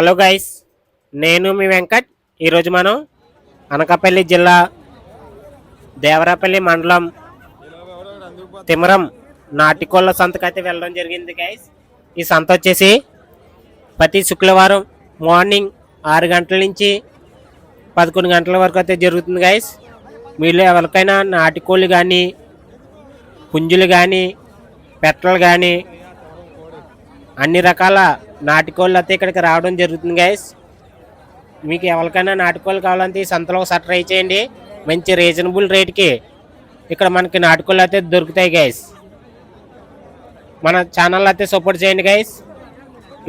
Hello guys నేను మీ వెంకట్. ఈరోజు మనం అనకాపల్లి జిల్లా దేవరాపల్లి మండలం తిమరం నాటికోళ్ళ సంతకు అయితే వెళ్ళడం జరిగింది గైస్. ఈ సంత వచ్చేసి ప్రతి శుక్రవారం మార్నింగ్ ఆరు గంటల నుంచి పదకొండు గంటల వరకు అయితే జరుగుతుంది గైస్. మీలో ఎవరికైనా నాటికోళ్ళు కానీ పుంజులు కానీ పెట్టలు కానీ అన్ని రకాల నాటుకోళ్ళు అయితే ఇక్కడికి రావడం జరుగుతుంది గైస్ మీకు ఎవరికైనా నాటుకోళ్ళు కావాలంటే ఈ సంతలో ఒకసారి ట్రై చేయండి. మంచి రీజనబుల్ రేట్కి ఇక్కడ మనకి నాటుకోళ్ళు అయితే దొరుకుతాయి గైస్ మన ఛానల్ అయితే సపోర్ట్ చేయండి గైస్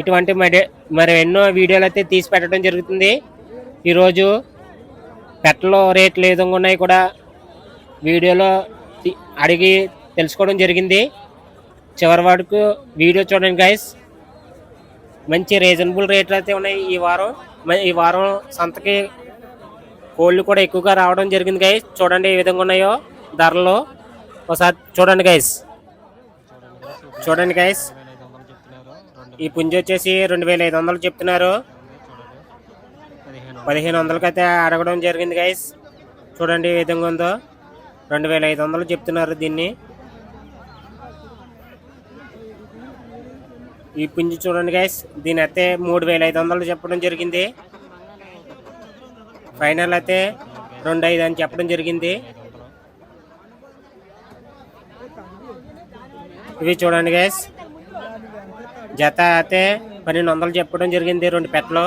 ఇటువంటి మరి మరి ఎన్నో వీడియోలు అయితే తీసి పెట్టడం జరుగుతుంది. ఈరోజు పెట్టలో రేట్లు ఏ విధంగా ఉన్నాయి కూడా వీడియోలో అడిగి తెలుసుకోవడం జరిగింది. చివరి వరకు వీడియో చూడండి గైస్ మంచి రీజనబుల్ రేట్లు అయితే ఉన్నాయి. ఈ వారం ఈ వారం సంతకి కోళ్ళు కూడా ఎక్కువగా రావడం జరిగింది గైస్ చూడండి ఏ విధంగా ఉన్నాయో ధరలు. ఒకసారి చూడండి గైస్ చూడండి గైస్ ఈ పుంజి వచ్చేసి రెండు వేల ఐదు వందలు చెప్తున్నారు. పదిహేను వందలకి అయితే అడగడం జరిగింది గైస్ చూడండి ఏ విధంగా ఉందో. రెండు వేల ఐదు వందలు చెప్తున్నారు దీన్ని. ఈ పుంజి చూడండి గైస్ దీని అయితే మూడు వేల ఐదు వందలు చెప్పడం జరిగింది. ఫైనల్ అయితే రెండు ఐదు అని చెప్పడం జరిగింది. ఇవి చూడండి గైస్ జత అయితే పన్నెండు వందలు చెప్పడం జరిగింది రెండు పెట్టలు.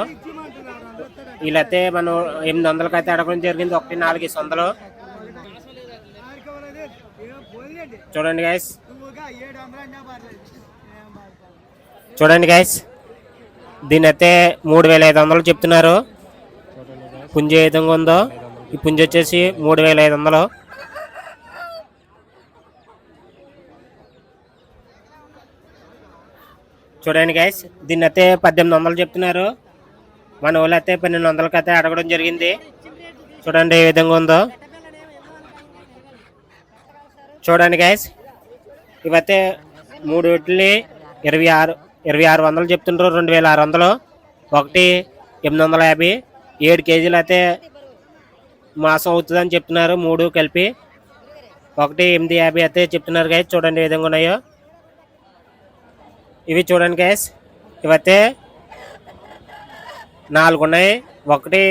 వీళ్ళైతే మనం ఎనిమిది వందలకి అయితే అడగడం జరిగింది. ఒకటి నాలుగు వందలు. చూడండి గైస్ చూడండి గైస్ దీని అయితే మూడు వేల ఐదు వందలు చెప్తున్నారు. పుంజి ఏ విధంగా ఉందో ఈ పుంజి వచ్చేసి మూడు వేల ఐదు వందలు. చూడండి గైస్ దీన్ని అయితే పద్దెనిమిది వందలు చెప్తున్నారు. మన వాళ్ళు అయితే పన్నెండు వందలకి అయితే అడగడం జరిగింది. చూడండి ఏ విధంగా ఉందో. చూడండి గైస్ ఇవైతే మూడు వీటిని ఇరవై ఆరు ఇరవై ఆరు వందలు చెప్తుండ్రు రెండు వేల ఆరు వందలు. ఒకటి ఎనిమిది వందల యాభై. ఏడు కేజీలు అయితే మాసం అవుతుందని చెప్తున్నారు మూడు కలిపి. ఒకటి ఎనిమిది యాభై అయితే చెప్తున్నారు గైస్ చూడండి ఏ విధంగా ఉన్నాయో. ఇవి చూడండి గైస్ ఇవైతే నాలుగు ఉన్నాయి. ఒకటి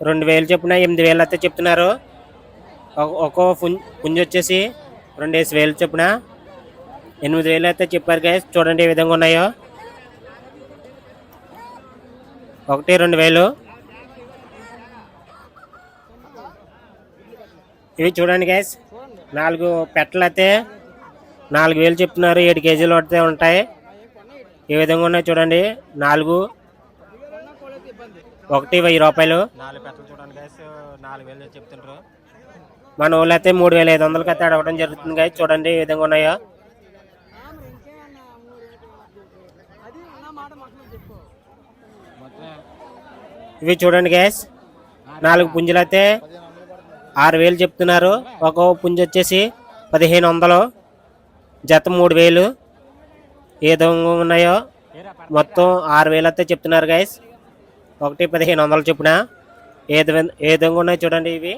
రెండు వేలు చెప్పిన ఎనిమిది వేలు అయితే చెప్తున్నారు. ఒక- ఒక్కో పుంజ్ పుంజు వచ్చేసి రెండేసి వేలు చొప్పున ఎనిమిది వేలు అయితే చెప్పారు గైస్ చూడండి ఏ విధంగా ఉన్నాయో. ఒకటి రెండు వేలు. ఇవి చూడండి గైస్ నాలుగు పెట్టలు అయితే నాలుగు వేలు చెప్తున్నారు. ఏడు కేజీలు అయితే ఉంటాయి. ఏ విధంగా ఉన్నాయి చూడండి. నాలుగు. ఒకటి వెయ్యి రూపాయలు. మన వాళ్ళు అయితే మూడు వేల ఐదు వందలకి అయితే అడగడం జరుగుతుంది గైస్ చూడండి ఏ విధంగా ఉన్నాయో. ఇవి చూడండి గ్యాస్ నాలుగు పుంజులు అయితే ఆరు వేలు చెప్తున్నారు. ఒక్కో పుంజు వచ్చేసి పదిహేను వందలు. జత మూడు వేలు. ఏ దొంగ ఉన్నాయో మొత్తం ఆరు వేలు అయితే చెప్తున్నారు గైస్ ఒకటి పదిహేను వందలు చొప్పున. ఏ ఏ దొంగ ఉన్నాయో చూడండి ఇవి.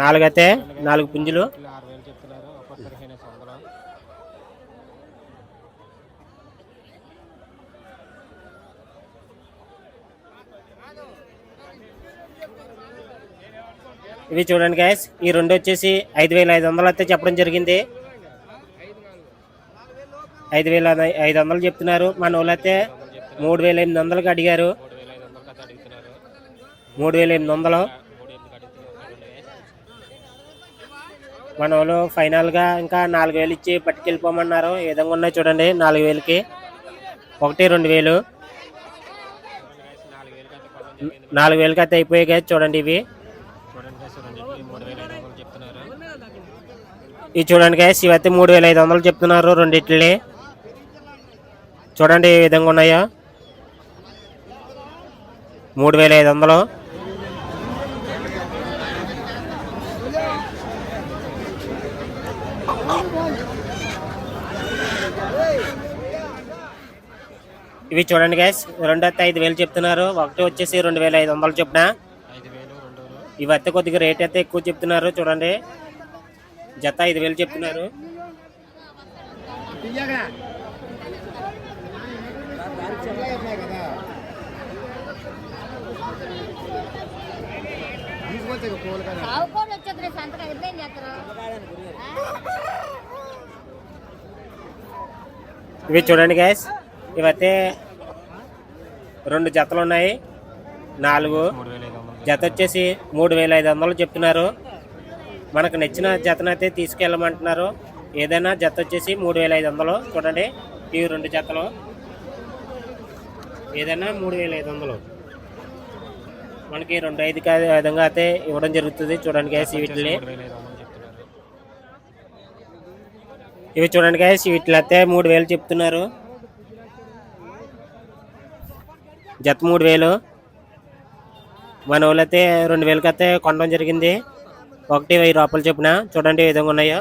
నాలుగు అయితే నాలుగు పుంజులు. ఇవి చూడండి గ్యాస్ ఈ రెండు వచ్చేసి ఐదు వేల ఐదు వందలు అయితే చెప్పడం జరిగింది. ఐదు వేల ఐదు వందలు చెప్తున్నారు. మన వాళ్ళు అయితే మూడు వేల ఎనిమిది వందలకి అడిగారు. మూడు వేల ఎనిమిది వందలు. మన వాళ్ళు ఫైనల్గా ఇంకా నాలుగు వేలు ఇచ్చి పట్టుకెళ్ళిపోమన్నారు. ఏ విధంగా ఉన్నాయి చూడండి నాలుగు వేలకి. ఒకటి రెండు వేలు. నాలుగు వేలకి అయితే అయిపోయాయి కదా చూడండి ఇవి. ఇవి చూడండి గ్యాస్ ఇవైతే మూడు వేల ఐదు వందలు చెప్తున్నారు రెండిట్లని చూడండి ఏ విధంగా ఉన్నాయో. మూడు వేల ఐదు వందలు. ఇవి చూడండి గైస్ రెండు అయితే ఐదు వేలు చెప్తున్నారు. ఒకటి వచ్చేసి రెండు వేల ఐదు వందలు చొప్పున. ఇవి అయితే కొద్దిగా రేట్ అయితే ఎక్కువ చెప్తున్నారు చూడండి. జత ఐదు వేలు చెప్తున్నారు. సావుకోడు వచ్చేది సంతకం ఎప్పుడేం చేస్తారు ఇవి చూడండి గైస్ ఇవైతే రెండు జతలు ఉన్నాయి. నాలుగు. జత వచ్చేసి మూడు వేల ఐదు వందలు చెప్తున్నారు. మనకు నచ్చిన జతనైతే తీసుకెళ్ళమంటున్నారు. ఏదైనా జత వచ్చేసి మూడు వేల ఐదు వందలు. చూడండి ఇవి రెండు జతలు. ఏదైనా మూడు వేల ఐదు వందలు. మనకి రెండు ఐదు విధంగా అయితే ఇవ్వడం జరుగుతుంది. చూడండి గ్యాస్ వీటిని. ఇవి చూడండి గ్యాస్ వీటిలో అయితే మూడు వేలు చెప్తున్నారు. జత మూడు వేలు. మన వాళ్ళు అయితే రెండు వేలకి అయితే కొనడం జరిగింది. ఒకటి వెయ్యి రూపాయలు చెప్పిన చూడండి ఏ విధంగా ఉన్నాయో.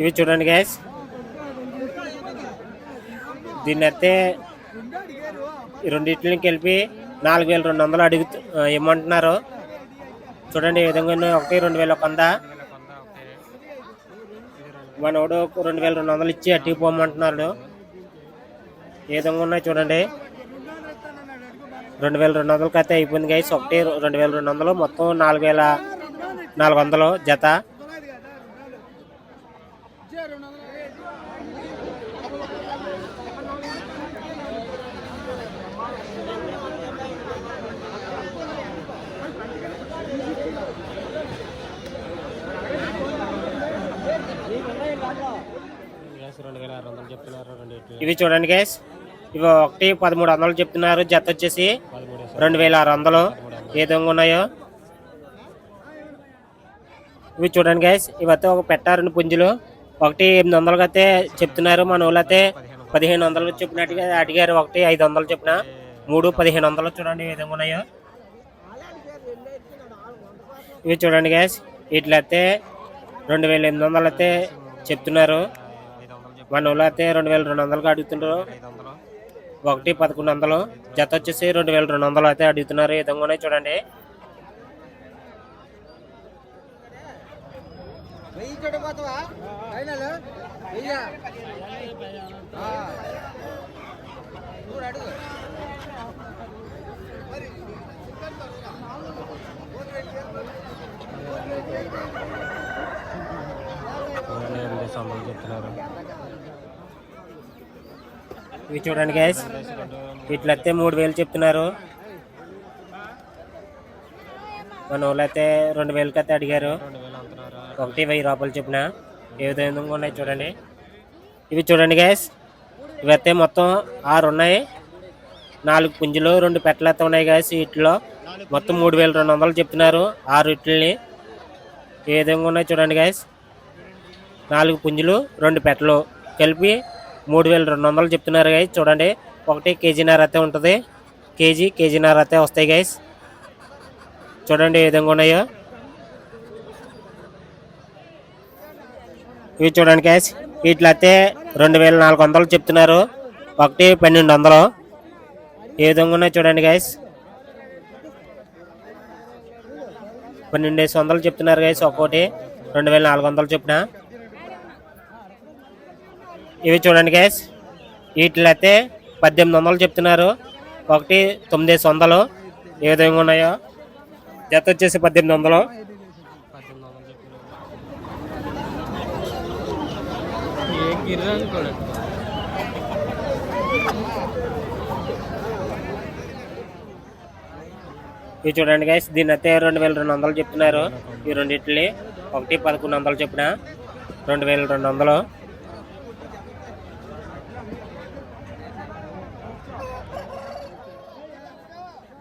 ఇవి చూడండి గ్యాస్ దీన్ని అయితే రెండింటిని కలిపి నాలుగు వేల రెండు వందలు అడుగు ఇమ్మంటున్నారు. చూడండి ఈ విధంగా ఒకటి రెండు వేల కొంద మనోడు రెండు వేల రెండు వందలు ఇచ్చి అట్టుకుపోమంటున్నాడు ఏ విధంగా ఉన్నాయి చూడండి. రెండు వేల రెండు వందలకి అయితే అయిపోయింది గైస్ ఒకటి రెండు వేల రెండు వందలు మొత్తం నాలుగు వేల నాలుగు వందలు జత. ఇవి చూడండి గైస్ ఇవి ఒకటి పదమూడు వందలు చెప్తున్నారు. జత వచ్చేసి రెండు వేల ఆరు వందలు ఏ విధంగా ఉన్నాయో? ఇవి చూడండి గైస్ ఇవైతే ఒక పెట్టారండి పుంజులు. ఒకటి ఎనిమిది వందలకి అయితే చెప్తున్నారు మన వాళ్ళు అయితే పదిహేను వందలు చెప్పినట్టుగా అడిగారు. ఒకటి ఐదు వందలు చెప్పిన. మూడు పదిహేను వందలు చూడండి ఏ విధంగా ఉన్నాయో. ఇవి చూడండి గ్యాస్ వీటిలో అయితే రెండు వేల ఎనిమిది వందలు అయితే చెప్తున్నారు. మన వాళ్ళు అయితే రెండు వేల రెండు వందలకి అడుగుతున్నారు ఒకటి పదకొండు వందలు. జత వచ్చేసి రెండు వేల రెండు వందలు అయితే అడుగుతున్నారు. ఈ విధంగా ఉన్నాయి చూడండి చూడబోతావా ఫైనల్ వెయ్యా చూడు అడుగు ఇవి చూడండి గ్యాస్ వీటిలైతే మూడు వేలు చెప్తున్నారు. మన వాళ్ళు అయితే రెండు వేలకి అయితే అడిగారు. ఒకటి వెయ్యి రూపాయలు చెప్పిన. ఏ విధంగా ఉన్నాయి చూడండి. ఇవి చూడండి గ్యాస్ ఇవైతే మొత్తం ఆరు ఉన్నాయి. నాలుగు పుంజులు రెండు పెట్టలు అయితే ఉన్నాయి గ్యాస్ వీటిలో మొత్తం మూడు వేల రెండు వందలు చెప్తున్నారు ఆరు ఇట్లని. ఏ విధంగా ఉన్నాయి చూడండి గ్యాస్ నాలుగు పుంజులు రెండు పెట్టలు. కలిపి మూడు వేల రెండు వందలు చెప్తున్నారు గైస్ చూడండి. ఒకటి కేజీన్నర అయితే ఉంటుంది. కేజీ కేజీన్నర అయితే వస్తాయి గైస్ చూడండి ఏ విధంగా ఉన్నాయో. ఇవి చూడండి గైస్ వీటిలో అయితే రెండు వేల నాలుగు వందలు చెప్తున్నారు. ఒకటి పన్నెండు వందలు. ఏ విధంగా ఉన్నాయి చూడండి గైస్ పన్నెండేసి వందలు చెప్తున్నారు గైస్ ఒక్కోటి రెండు వేల నాలుగు వందలు చెప్పిన. ఇవి చూడండి గ్యాస్ వీటిలో అయితే పద్దెనిమిది వందలు చెప్తున్నారు. ఒకటి తొమ్మిది వందలు ఏ విధంగా ఉన్నాయో. జత వచ్చేసి పద్దెనిమిది వందలు. ఇవి చూడండి గైస్ దీని అయితే రెండు వేల రెండు వందలు చెప్తున్నారు. ఈ రెండింటిని ఒకటి పదకొండు వందలు చెప్పిన రెండు వేల రెండు వందలు.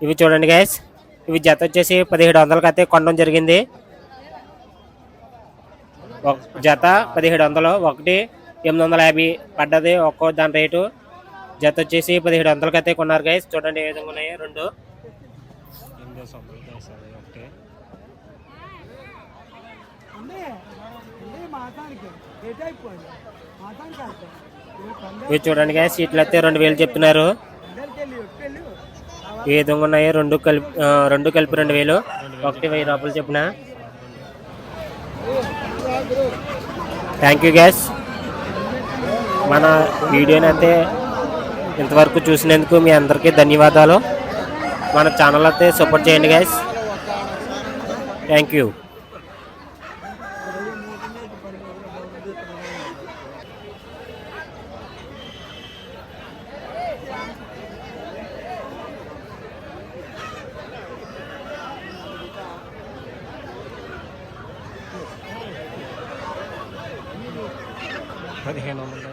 ఇవి చూడండి గైస్ ఇవి జత వచ్చేసి పదిహేడు వందలకి అయితే కొనడం జరిగింది. ఒక జత పదిహేడు వందలు. ఒకటి ఎనిమిది వందల యాభై పడ్డది. ఒక్కో దాని రేటు జత వచ్చేసి పదిహేడు వందలకి అయితే కొన్నారు గైస్ చూడండి ఏ విధంగా ఉన్నాయి. రెండు. ఇవి చూడండి గ్యాస్ ఇట్లా అయితే రెండు వేలు చెప్తున్నారు. ఏ దొంగ ఉన్నాయో రెండు కలిపి రెండు కలిపి రెండు వేలు. ఒకటి వెయ్యి రూపాయలు చెప్పిన? థ్యాంక్ యూ గ్యాస్ మన వీడియోని అయితే ఇంతవరకు చూసినందుకు మీ అందరికీ ధన్యవాదాలు. మన ఛానల్ అయితే సపోర్ట్ చేయండి గ్యాస్ థ్యాంక్ యూ పదిహేను వందలు